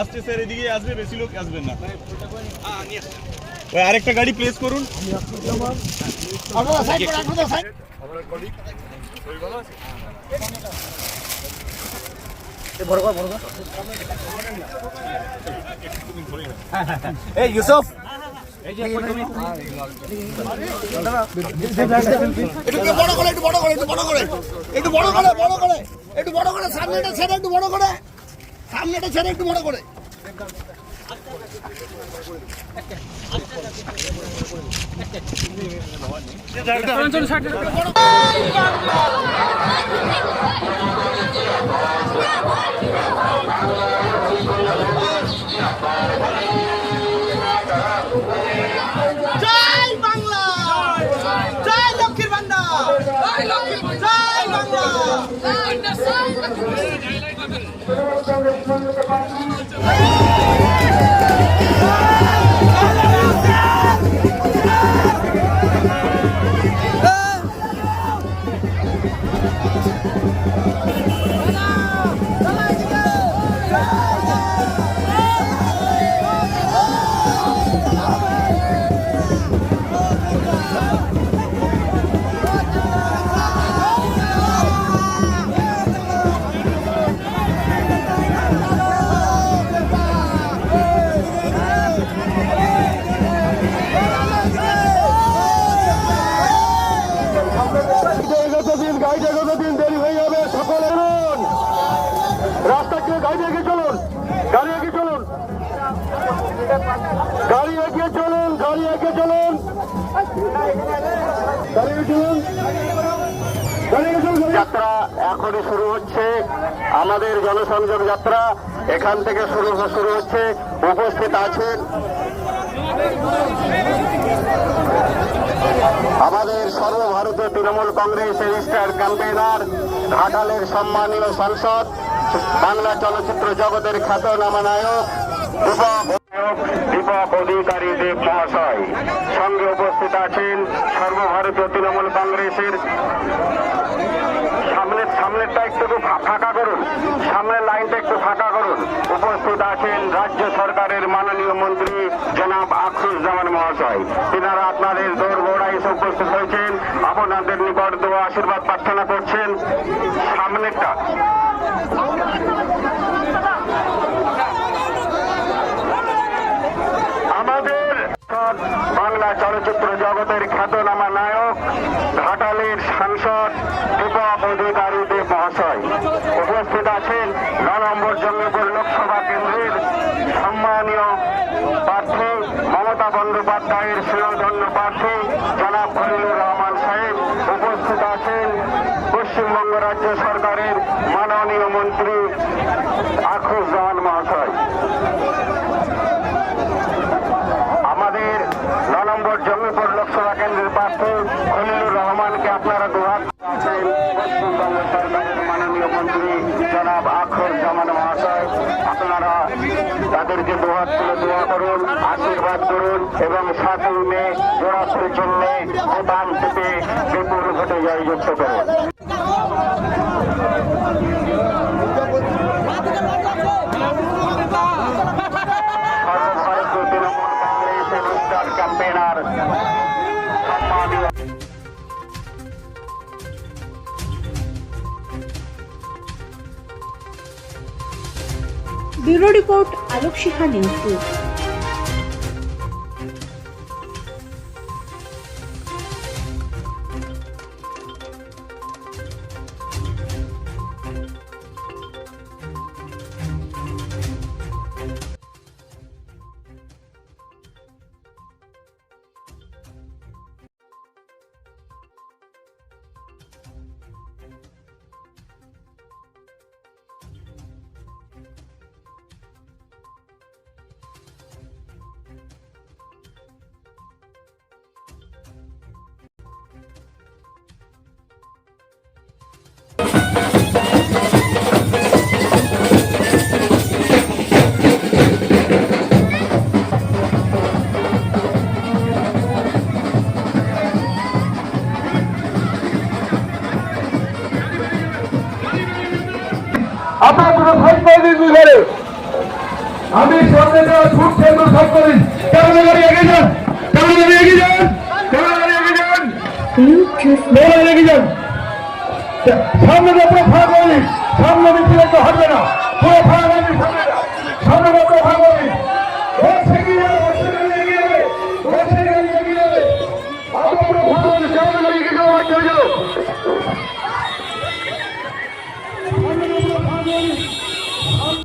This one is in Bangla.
আসছে স্যার এদিকে আসবে, বেশি লোক আসবেন না। ওই আরেকটা গাড়ি প্লেস করুন। এই, ইউসুফ। একটু বড় করে একটু বড় করে একটু বড় করে। একটু বড় করে বড় করে। একটু বড় করে সামনেটা ছেড়ে একটু বড় করে। সামনেটা ছেড়ে একটু বড় করে। জয় দিন গাড়ি এগিয়ে চলুন, গাড়ি এগিয়ে চলুন। যাত্রা এখনই শুরু হচ্ছে। আমাদের জনসংযোগ যাত্রা এখান থেকে শুরু শুরু হচ্ছে। উপস্থিত আছেন আমাদের সর্বভারতীয় তৃণমূল কংগ্রেসের স্টার ক্যাম্পেইনার, ঘাটালের সম্মানীয় সাংসদ, বাংলা চলচ্চিত্র জগতের খ্যাতনামা নায়ক দীপক দীপক অধিকারী দেব মহাশয় সঙ্গে উপস্থিত আছেন সর্বভারতীয় তৃণমূল কংগ্রেসের সামনের সামনেরটা একটু ফা- ফাঁকা করুন সামনের লাইনটা একটু ফাঁকা করুন উপস্থিত আছেন রাজ্য সরকারের মাননীয় মন্ত্রী জনাব আখরুজ জামান মহাশয়। তিনারা আপনাদের দৌড় গোড়া এসে উপস্থিত হয়েছেন। আপনাদের নিকট দেওয়া আশীর্বাদ প্রার্থনা করছেন। সামনেরটা। আমাদের বাংলা চলচ্চিত্র জগতের খ্যাতনামা নায়ক, ঘাটালের সাংসদ দীপক অধিকারী দেব মহাশয় উপস্থিত আছেন ন নম্বর জঙ্গিপুর লোকসভা কেন্দ্রের সম্মানীয় প্রার্থী মমতা বন্দ্যোপাধ্যায়ের স্নেহধন্য প্রার্থী জনাব খলিলুর রহমান সাহেব উপস্থিত আছেন পশ্চিমবঙ্গ রাজ্য সরকারের মাননীয় মন্ত্রী আখরুজ জামান মহাশয়। আমাদের ন নম্বর জঙ্গিপুর লোকসভা কেন্দ্রের প্রার্থী খলিলুর রহমানকে আপনারা মন্ত্রী জামান মহাশয়, আপনারা তাদেরকে দোয়া করুন, আশীর্বাদ করুন এবং সাতই মে চিহ্নে ভোটান থেকে বিপুল ভোটে bureau report Alok Shikha news আপনারা ভাই পাই দিন ঘরে। আমি সামনে যাওয়া ছুটছে তো সব করি কেমন গাড়ি এগিয়ে যান? কেমন গাড়ি এগিয়ে যান? কেমন গাড়ি এগিয়ে যান? সামনে পুরো ফাঁক হয়নি সামনে মিছিল তো হবে না। পুরো ফাঁক হয়নি সামনে। সামনে ফাঁক হয়নি বসে এগিয়ে যাবে বসে গাড়ি এগিয়ে যাবে বসে গাড়ি এগিয়ে যাবে আগে পুরো ফাঁক হয়নি সামনে গাড়ি এগিয়ে যাও আর চলে যাও